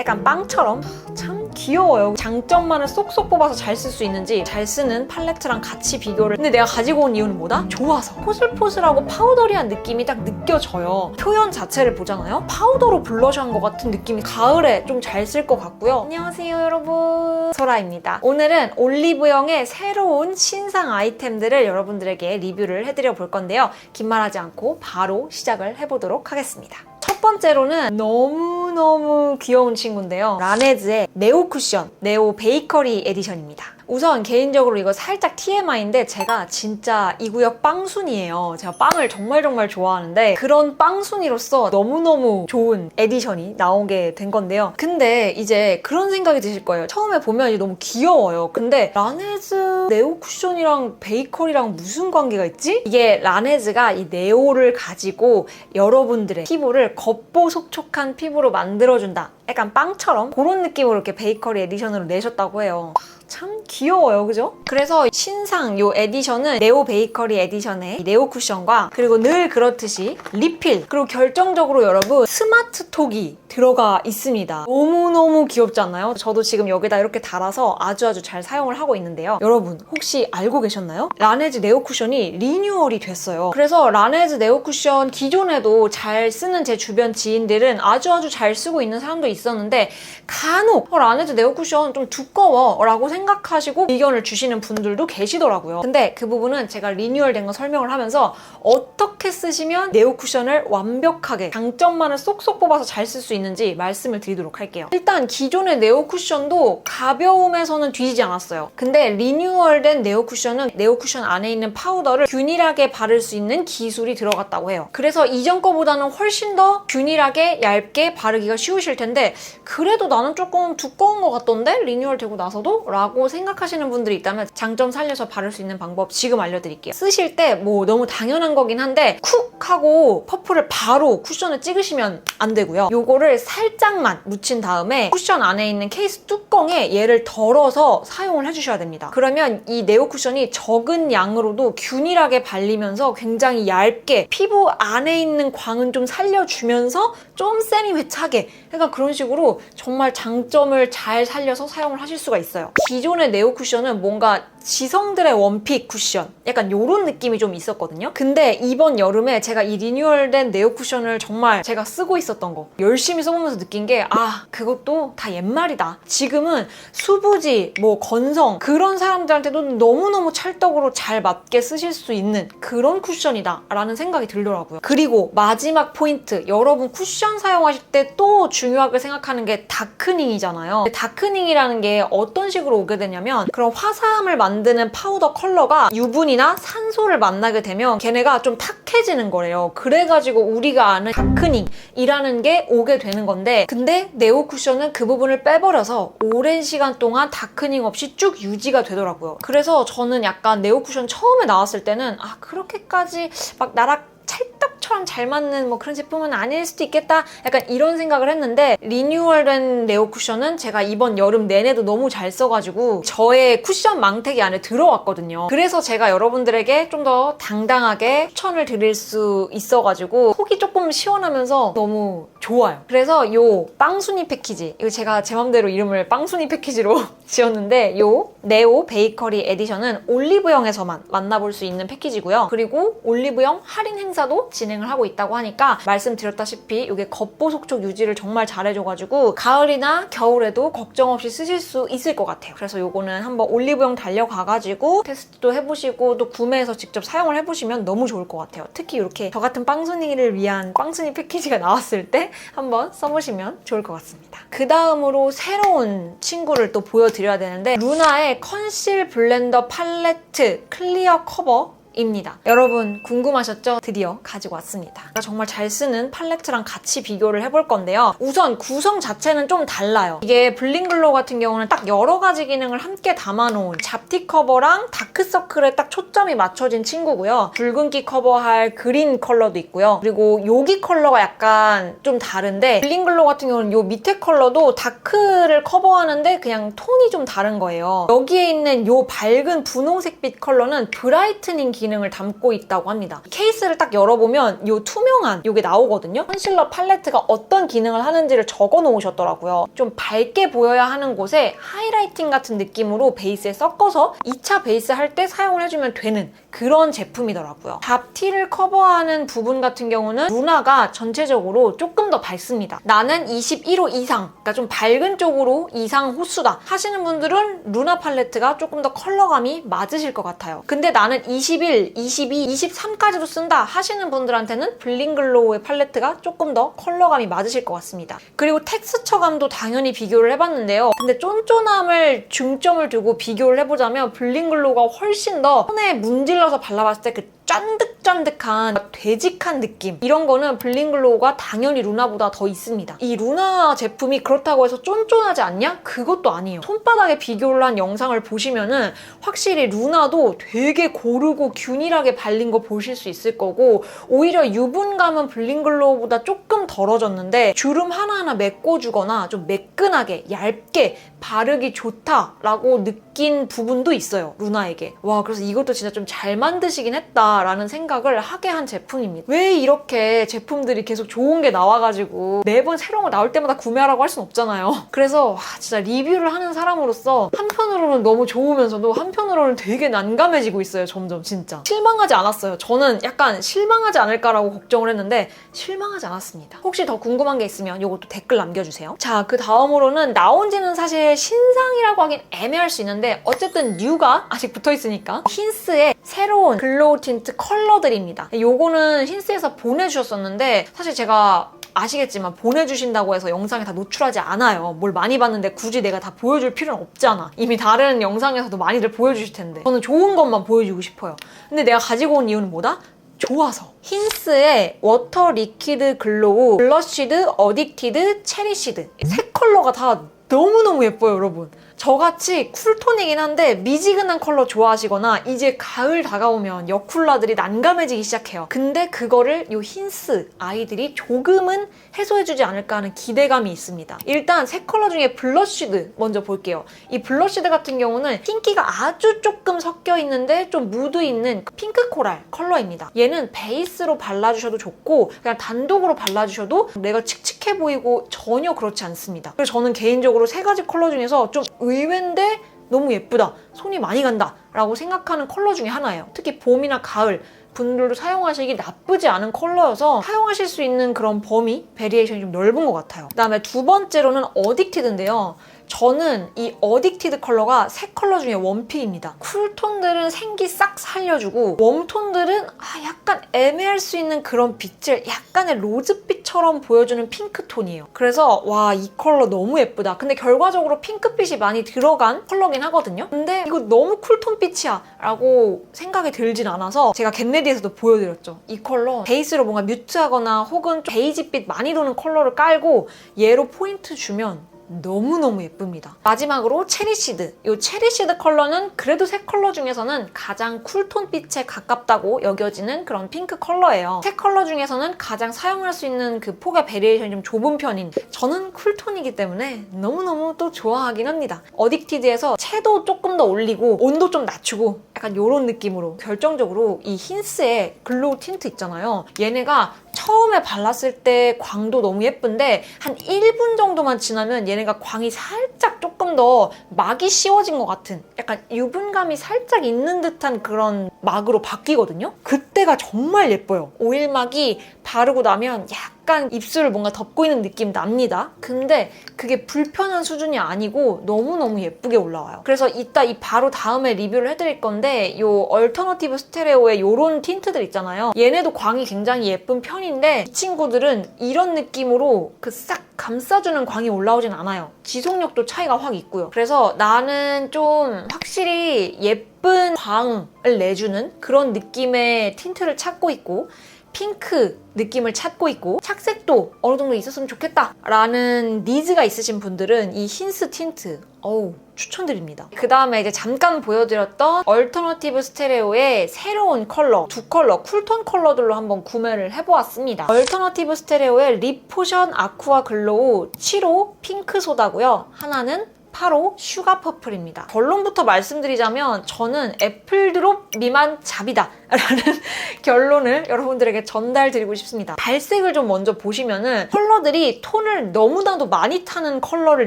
약간 빵처럼 참 귀여워요. 장점만을 쏙쏙 뽑아서 잘 쓸 수 있는지 잘 쓰는 팔레트랑 같이 비교를. 근데 내가 가지고 온 이유는 뭐다? 좋아서. 포슬포슬하고 파우더리한 느낌이 딱 느껴져요. 표현 자체를 보잖아요. 파우더로 블러셔한 것 같은 느낌이 가을에 좀 잘 쓸 것 같고요. 안녕하세요, 여러분. 소라입니다. 오늘은 올리브영의 새로운 신상 아이템들을 여러분들에게 리뷰를 해드려 볼 건데요. 긴 말하지 않고 바로 시작을 해보도록 하겠습니다. 첫 번째로는 너무 너무 귀여운 친구인데요. 라네즈의 네오 쿠션, 네오 베이커리 에디션입니다. 우선 개인적으로 이거 살짝 TMI인데 제가 진짜 이 구역 빵순이에요. 제가 빵을 정말 정말 좋아하는데 그런 빵순이로서 너무너무 좋은 에디션이 나오게 된 건데요. 근데 이제 그런 생각이 드실 거예요. 처음에 보면 이게 너무 귀여워요. 근데 라네즈 네오 쿠션이랑 베이커리랑 무슨 관계가 있지? 이게 라네즈가 이 네오를 가지고 여러분들의 피부를 겉보속촉한 피부로 만들어준다. 약간 빵처럼 그런 느낌으로 이렇게 베이커리 에디션으로 내셨다고 해요. 참 귀여워요, 그죠? 그래서 신상 요 에디션은 네오 베이커리 에디션의 이 네오 쿠션과 그리고 늘 그렇듯이 리필 그리고 결정적으로 여러분 스마트 톡이 들어가 있습니다. 너무너무 귀엽지 않나요? 저도 지금 여기다 이렇게 달아서 아주 아주 잘 사용을 하고 있는데요. 여러분 혹시 알고 계셨나요? 라네즈 네오 쿠션이 리뉴얼이 됐어요. 그래서 라네즈 네오 쿠션 기존에도 잘 쓰는 제 주변 지인들은 아주 아주 잘 쓰고 있는 사람도 있었는데 간혹 어, 라네즈 네오 쿠션 좀 두꺼워 라고 생각하시고 의견을 주시는 분들도 계시더라고요. 근데 그 부분은 제가 리뉴얼된 거 설명을 하면서 어떻게 쓰시면 네오 쿠션을 완벽하게 장점만을 쏙쏙 뽑아서 잘 쓸 수 있는 지 말씀을 드리도록 할게요. 일단 기존의 네오 쿠션도 가벼움에서는 뒤지지 않았어요. 근데 리뉴얼된 네오 쿠션은 네오 쿠션 안에 있는 파우더를 균일하게 바를 수 있는 기술이 들어갔다고 해요. 그래서 이전 거보다는 훨씬 더 균일하게 얇게 바르기가 쉬우실 텐데 그래도 나는 조금 두꺼운 것 같던데 리뉴얼 되고 나서도? 라고 생각하시는 분들이 있다면 장점 살려서 바를 수 있는 방법 지금 알려드릴게요. 쓰실 때 뭐 너무 당연한 거긴 한데 쿡 하고 퍼프를 바로 쿠션을 찍으시면 안 되고요. 요거를 살짝만 묻힌 다음에 쿠션 안에 있는 케이스 뚜껑에 얘를 덜어서 사용을 해주셔야 됩니다. 그러면 이 네오 쿠션이 적은 양으로도 균일하게 발리면서 굉장히 얇게 피부 안에 있는 광은 좀 살려주면서 좀 세미매차게 약간 그런 식으로 정말 장점을 잘 살려서 사용을 하실 수가 있어요. 기존의 네오 쿠션은 뭔가 지성들의 원픽 쿠션 약간 이런 느낌이 좀 있었거든요. 근데 이번 여름에 제가 이 리뉴얼된 네오 쿠션을 정말 제가 쓰고 있었던 거 열심히 써보면서 느낀 게 아 그것도 다 옛말이다. 지금은 수부지 뭐 건성 그런 사람들한테도 너무너무 찰떡으로 잘 맞게 쓰실 수 있는 그런 쿠션이다 라는 생각이 들더라고요. 그리고 마지막 포인트 여러분 쿠션 사용하실 때 또 중요하게 생각하는 게 다크닝이잖아요. 다크닝이라는 게 어떤 식으로 오게 되냐면 그런 화사함을 만 드는 파우더 컬러가 유분이나 산소를 만나게 되면 걔네가 좀 탁해지는 거래요. 그래가지고 우리가 아는 다크닝이라는 게 오게 되는 건데 근데 네오 쿠션은 그 부분을 빼버려서 오랜 시간 동안 다크닝 없이 쭉 유지가 되더라고요. 그래서 저는 약간 네오 쿠션 처음에 나왔을 때는 아 그렇게까지 막 나락 찰떡처럼 잘 맞는 뭐 그런 제품은 아닐 수도 있겠다. 약간 이런 생각을 했는데 리뉴얼된 네오 쿠션은 제가 이번 여름 내내도 너무 잘 써가지고 저의 쿠션 망태기 안에 들어왔거든요. 그래서 제가 여러분들에게 좀 더 당당하게 추천을 드릴 수 있어가지고 속이 조금 시원하면서 너무 좋아요. 그래서 요 빵순이 패키지 이거 제가 제 맘대로 이름을 빵순이 패키지로 지었는데 요 네오 베이커리 에디션은 올리브영에서만 만나볼 수 있는 패키지고요. 그리고 올리브영 할인 행사도 진행을 하고 있다고 하니까 말씀드렸다시피 이게 겉보속촉 유지를 정말 잘해줘가지고 가을이나 겨울에도 걱정 없이 쓰실 수 있을 것 같아요. 그래서 요거는 한번 올리브영 달려가가지고 테스트도 해보시고 또 구매해서 직접 사용을 해보시면 너무 좋을 것 같아요. 특히 이렇게 저 같은 빵순이를 위한 빵순이 패키지가 나왔을 때 한번 써보시면 좋을 것 같습니다. 그 다음으로 새로운 친구를 또 보여드려야 되는데 루나의 컨실 블렌더 팔레트 클리어 커버 입니다. 여러분 궁금하셨죠? 드디어 가지고 왔습니다. 정말 잘 쓰는 팔레트랑 같이 비교를 해볼 건데요. 우선 구성 자체는 좀 달라요. 이게 블링글로 같은 경우는 딱 여러 가지 기능을 함께 담아놓은 잡티 커버랑 다크서클에 딱 초점이 맞춰진 친구고요. 붉은기 커버할 그린 컬러도 있고요. 그리고 여기 컬러가 약간 좀 다른데 블링글로 같은 경우는 요 밑에 컬러도 다크를 커버하는데 그냥 톤이 좀 다른 거예요. 여기에 있는 요 밝은 분홍색빛 컬러는 브라이트닝 기능 기능을 담고 있다고 합니다. 케이스를 딱 열어보면 이 투명한 이게 나오거든요. 컨실러 팔레트가 어떤 기능을 하는지를 적어 놓으셨더라고요. 좀 밝게 보여야 하는 곳에 하이라이팅 같은 느낌으로 베이스에 섞어서 2차 베이스 할 때 사용을 해주면 되는 그런 제품이더라고요. 잡티를 커버하는 부분 같은 경우는 루나가 전체적으로 조금 더 밝습니다. 나는 21호 이상, 그러니까 좀 밝은 쪽으로 이상 호수다 하시는 분들은 루나 팔레트가 조금 더 컬러감이 맞으실 것 같아요. 근데 나는 21, 22, 23까지도 쓴다 하시는 분들한테는 블링글로우의 팔레트가 조금 더 컬러감이 맞으실 것 같습니다. 그리고 텍스처감도 당연히 비교를 해봤는데요. 근데 쫀쫀함을 중점을 두고 비교를 해보자면 블링글로우가 훨씬 더 손에 문질러서 발라봤을 때그 쫀득 쫀득한 되직한 느낌 이런 거는 블링글로우가 당연히 루나보다 더 있습니다. 이 루나 제품이 그렇다고 해서 쫀쫀하지 않냐? 그것도 아니에요. 손바닥에 비교를 한 영상을 보시면은 확실히 루나도 되게 고르고 균일하게 발린 거 보실 수 있을 거고 오히려 유분감은 블링글로우보다 조금 덜어졌는데 주름 하나하나 메꿔주거나 좀 매끈하게 얇게 바르기 좋다라고 느낀 부분도 있어요. 루나에게. 와 그래서 이것도 진짜 좀 잘 만드시긴 했다라는 생각 을 하게 한 제품입니다. 왜 이렇게 제품들이 계속 좋은 게 나와가지고 매번 새로운 거 나올 때마다 구매하라고 할 순 없잖아요. 그래서 와, 진짜 리뷰를 하는 사람으로서 한편으로는 너무 좋으면서도 한편으로는 되게 난감해지고 있어요. 점점 진짜. 실망하지 않았어요. 저는 약간 실망하지 않을까라고 걱정을 했는데 실망하지 않았습니다. 혹시 더 궁금한 게 있으면 이것도 댓글 남겨주세요. 자, 그 다음으로는 나온 지는 사실 신상이라고 하긴 애매할 수 있는데 어쨌든 뉴가 아직 붙어 있으니까 힌스의 새로운 글로우 틴트 컬러들입니다. 요거는 힌스에서 보내주셨었는데 사실 제가 아시겠지만 보내주신다고 해서 영상에 다 노출하지 않아요. 뭘 많이 봤는데 굳이 내가 다 보여줄 필요는 없잖아. 이미 다른 영상에서도 많이들 보여주실 텐데. 저는 좋은 것만 보여주고 싶어요. 근데 내가 가지고 온 이유는 뭐다? 좋아서. 힌스의 워터 리퀴드 글로우, 블러쉬드, 어딕티드, 체리시드. 세 컬러가 다 너무너무 예뻐요, 여러분. 저같이 쿨톤이긴 한데 미지근한 컬러 좋아하시거나 이제 가을 다가오면 여쿨라들이 난감해지기 시작해요. 근데 그거를 이 힌스 아이들이 조금은 해소해주지 않을까 하는 기대감이 있습니다. 일단 세 컬러 중에 블러쉬드 먼저 볼게요. 이 블러쉬드 같은 경우는 핑키가 아주 조금 섞여 있는데 좀 무드 있는 핑크 코랄 컬러입니다. 얘는 베이스로 발라주셔도 좋고 그냥 단독으로 발라주셔도 내가 칙칙해 보이고 전혀 그렇지 않습니다. 그래서 저는 개인적으로 세 가지 컬러 중에서 좀 의외인데 너무 예쁘다. 손이 많이 간다. 라고 생각하는 컬러 중에 하나예요. 특히 봄이나 가을 분들도 사용하시기 나쁘지 않은 컬러여서 사용하실 수 있는 그런 범위, 베리에이션이 좀 넓은 것 같아요. 그 다음에 두 번째로는 어딕티드인데요. 저는 이 어딕티드 컬러가 세 컬러 중에 원픽입니다. 쿨톤들은 생기 싹 살려주고 웜톤들은 아, 약간 애매할 수 있는 그런 빛을 약간의 로즈빛처럼 보여주는 핑크톤이에요. 그래서 와 이 컬러 너무 예쁘다. 근데 결과적으로 핑크빛이 많이 들어간 컬러긴 하거든요. 근데 이거 너무 쿨톤 빛이야 라고 생각이 들진 않아서 제가 겟레디에서도 보여드렸죠. 이 컬러 베이스로 뭔가 뮤트하거나 혹은 좀 베이지빛 많이 도는 컬러를 깔고 얘로 포인트 주면 너무너무 예쁩니다. 마지막으로 체리시드. 이 체리시드 컬러는 그래도 세 컬러 중에서는 가장 쿨톤 빛에 가깝다고 여겨지는 그런 핑크 컬러예요. 세 컬러 중에서는 가장 사용할 수 있는 그 폭의 베리에이션이 좀 좁은 편인 저는 쿨톤이기 때문에 너무너무 또 좋아하긴 합니다. 어딕티드에서 채도 조금 더 올리고 온도 좀 낮추고 약간 이런 느낌으로 결정적으로 이 힌스의 글로우 틴트 있잖아요. 얘네가 처음에 발랐을 때 광도 너무 예쁜데 한 1분 정도만 지나면 얘네가 광이 살짝 조금 더 막이 씌워진 것 같은 약간 유분감이 살짝 있는 듯한 그런 막으로 바뀌거든요. 그때가 정말 예뻐요. 오일막이 바르고 나면 약 간 입술을 뭔가 덮고 있는 느낌 납니다. 근데 그게 불편한 수준이 아니고 너무너무 예쁘게 올라와요. 그래서 이따 이 바로 다음에 리뷰를 해드릴 건데 요 얼터너티브 스테레오의 요런 틴트들 있잖아요. 얘네도 광이 굉장히 예쁜 편인데 이 친구들은 이런 느낌으로 그 싹 감싸주는 광이 올라오진 않아요. 지속력도 차이가 확 있고요. 그래서 나는 좀 확실히 예쁜 광을 내주는 그런 느낌의 틴트를 찾고 있고 핑크 느낌을 찾고 있고 착색도 어느 정도 있었으면 좋겠다 라는 니즈가 있으신 분들은 이 힌스 틴트 어우 추천드립니다. 그 다음에 이제 잠깐 보여드렸던 얼터너티브 스테레오의 새로운 컬러 두 컬러 쿨톤 컬러들로 한번 구매를 해보았습니다. 얼터너티브 스테레오의 립 포션 아쿠아 글로우 7호 핑크 소다고요. 하나는 바로 슈가 퍼플입니다. 결론부터 말씀드리자면 저는 애플드롭 미만 잡이다 라는 결론을 여러분들에게 전달드리고 싶습니다. 발색을 좀 먼저 보시면은 컬러들이 톤을 너무나도 많이 타는 컬러를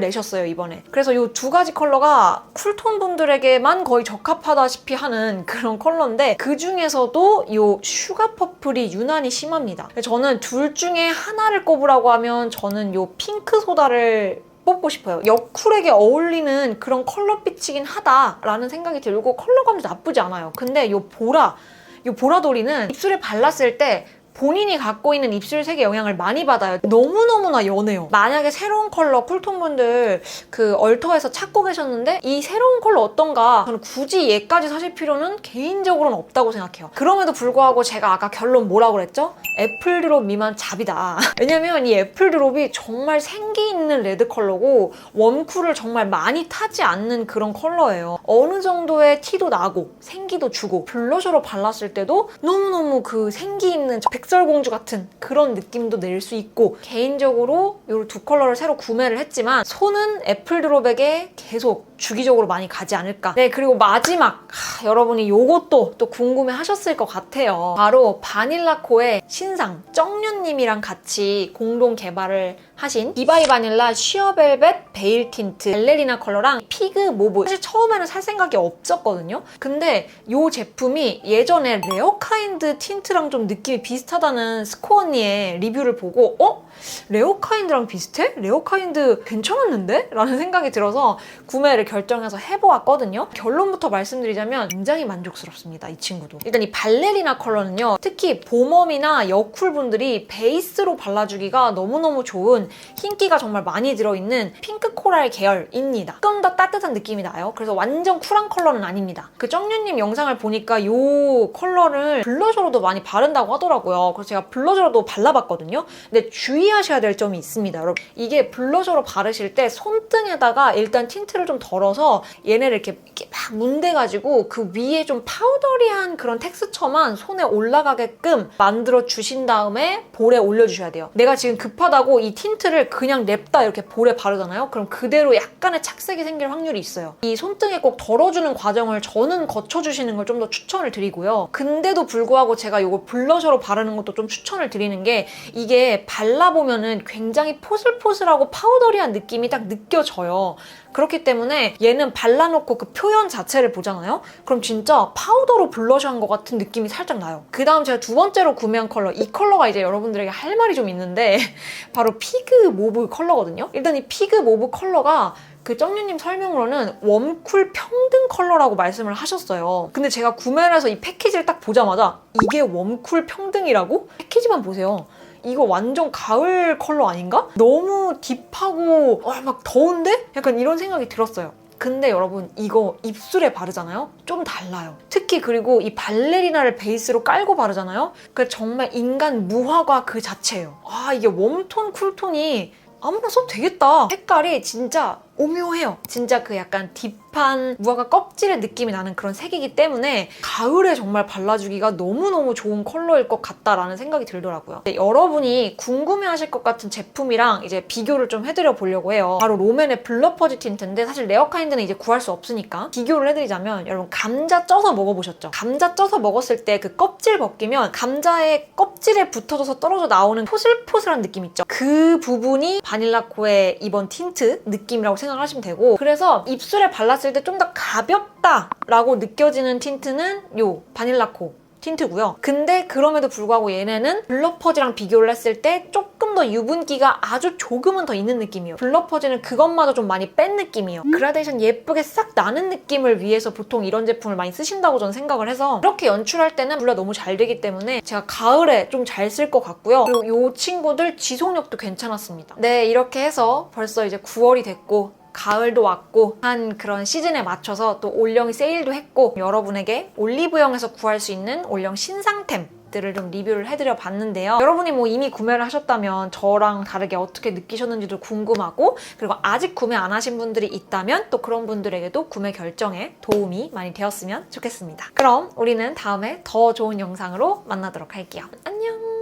내셨어요 이번에. 그래서 이 두 가지 컬러가 쿨톤 분들에게만 거의 적합하다시피 하는 그런 컬러인데 그 중에서도 이 슈가 퍼플이 유난히 심합니다. 저는 둘 중에 하나를 꼽으라고 하면 저는 이 핑크 소다를 뽑고 싶어요. 여쿨에게 어울리는 그런 컬러빛이긴 하다라는 생각이 들고 컬러감도 나쁘지 않아요. 근데 이 보라, 이 보라돌이는 입술에 발랐을 때 본인이 갖고 있는 입술 색의 영향을 많이 받아요. 너무너무나 연해요. 만약에 새로운 컬러 쿨톤 분들 그 얼터에서 찾고 계셨는데 이 새로운 컬러 어떤가 저는 굳이 얘까지 사실 필요는 개인적으로는 없다고 생각해요. 그럼에도 불구하고 제가 아까 결론 뭐라고 그랬죠? 애플 드롭 미만 잡이다. 왜냐면 이 애플 드롭이 정말 생기 있는 레드 컬러고 웜쿨을 정말 많이 타지 않는 그런 컬러예요. 어느 정도의 티도 나고 생기도 주고 블러셔로 발랐을 때도 너무너무 그 생기 있는 백 설공주 같은 그런 느낌도 낼 수 있고 개인적으로 이 두 컬러를 새로 구매를 했지만 손은 애플 드롭에게 계속 주기적으로 많이 가지 않을까. 네, 그리고 마지막 하, 여러분이 요것도 또 궁금해 하셨을 것 같아요. 바로 바닐라코의 신상 정류님이랑 같이 공동 개발을 하신 디바이 바닐라 쉬어벨벳 베일 틴트 발레리나 컬러랑 피그 모브 사실 처음에는 살 생각이 없었거든요. 근데 이 제품이 예전에 레어카인드 틴트랑 좀 느낌이 비슷 하다는 스코 언니의 리뷰를 보고 어? 레어카인드랑 비슷해? 레어카인드 괜찮았는데? 라는 생각이 들어서 구매를 결정해서 해보았거든요. 결론부터 말씀드리자면 굉장히 만족스럽습니다. 이 친구도. 일단 이 발레리나 컬러는요. 특히 봄웜이나 여쿨 분들이 베이스로 발라주기가 너무너무 좋은 흰기가 정말 많이 들어있는 핑크 코랄 계열입니다. 좀더 따뜻한 느낌이 나요. 그래서 완전 쿨한 컬러는 아닙니다. 그 정유님 영상을 보니까 이 컬러를 블러셔로도 많이 바른다고 하더라고요. 그래서 제가 블러셔로도 발라봤거든요. 근데 주의하셔야 될 점이 있습니다, 여러분. 이게 블러셔로 바르실 때 손등에다가 일단 틴트를 좀 덜어서 얘네를 이렇게, 이렇게 막 문대가지고 그 위에 좀 파우더리한 그런 텍스처만 손에 올라가게끔 만들어 주신 다음에 볼에 올려주셔야 돼요. 내가 지금 급하다고 이 틴트를 그냥 냅다 이렇게 볼에 바르잖아요? 그럼 그대로 약간의 착색이 생길 확률이 있어요. 이 손등에 꼭 덜어주는 과정을 저는 거쳐주시는 걸 좀 더 추천을 드리고요. 근데도 불구하고 제가 이거 블러셔로 바르는 것도 좀 추천을 드리는 게 이게 발라보면은 굉장히 포슬포슬하고 파우더리한 느낌이 딱 느껴져요. 그렇기 때문에 얘는 발라놓고 그 표현 자체를 보잖아요? 그럼 진짜 파우더로 블러셔한 것 같은 느낌이 살짝 나요. 그 다음 제가 두 번째로 구매한 컬러, 이 컬러가 이제 여러분들에게 할 말이 좀 있는데 바로 피그 모브 컬러거든요? 일단 이 피그 모브 컬러가 그 정유님 설명으로는 웜쿨 평등 컬러라고 말씀을 하셨어요. 근데 제가 구매를 해서 이 패키지를 딱 보자마자 이게 웜쿨 평등이라고? 패키지만 보세요. 이거 완전 가을 컬러 아닌가? 너무 딥하고 와, 막 더운데? 약간 이런 생각이 들었어요. 근데 여러분 이거 입술에 바르잖아요? 좀 달라요. 특히 그리고 이 발레리나를 베이스로 깔고 바르잖아요? 그 정말 인간 무화과 그 자체예요. 아 이게 웜톤 쿨톤이 아무나 써도 되겠다. 색깔이 진짜 오묘해요. 진짜 그 약간 딥한 무화과 껍질의 느낌이 나는 그런 색이기 때문에 가을에 정말 발라주기가 너무너무 좋은 컬러일 것 같다라는 생각이 들더라고요. 근데 여러분이 궁금해하실 것 같은 제품이랑 이제 비교를 좀 해드려 보려고 해요. 바로 롬앤의 블러퍼지 틴트인데 사실 레어카인드는 이제 구할 수 없으니까 비교를 해드리자면 여러분 감자 쪄서 먹어보셨죠? 감자 쪄서 먹었을 때 그 껍질 벗기면 감자의 껍질에 붙어져서 떨어져 나오는 포슬포슬한 느낌 있죠? 그 부분이 바닐라코의 이번 틴트 느낌이라고 생각 하시면 되고. 그래서 입술에 발랐을 때 좀 더 가볍다라고 느껴지는 틴트는 요 바닐라코 틴트고요. 근데 그럼에도 불구하고 얘네는 블러 퍼지랑 비교를 했을 때 조금 더 유분기가 아주 조금은 더 있는 느낌이에요. 블러 퍼지는 그것마저 좀 많이 뺀 느낌이에요. 그라데이션 예쁘게 싹 나는 느낌을 위해서 보통 이런 제품을 많이 쓰신다고 저는 생각을 해서 이렇게 연출할 때는 물론 너무 잘 되기 때문에 제가 가을에 좀 잘 쓸 것 같고요. 그리고 이 친구들 지속력도 괜찮았습니다. 네, 이렇게 해서 벌써 이제 9월이 됐고 가을도 왔고 한 그런 시즌에 맞춰서 또 올영 세일도 했고 여러분에게 올리브영에서 구할 수 있는 올영 신상템 들을 좀 리뷰를 해드려 봤는데요. 여러분이 뭐 이미 구매를 하셨다면 저랑 다르게 어떻게 느끼셨는지도 궁금하고 그리고 아직 구매 안 하신 분들이 있다면 또 그런 분들에게도 구매 결정에 도움이 많이 되었으면 좋겠습니다. 그럼 우리는 다음에 더 좋은 영상으로 만나도록 할게요. 안녕!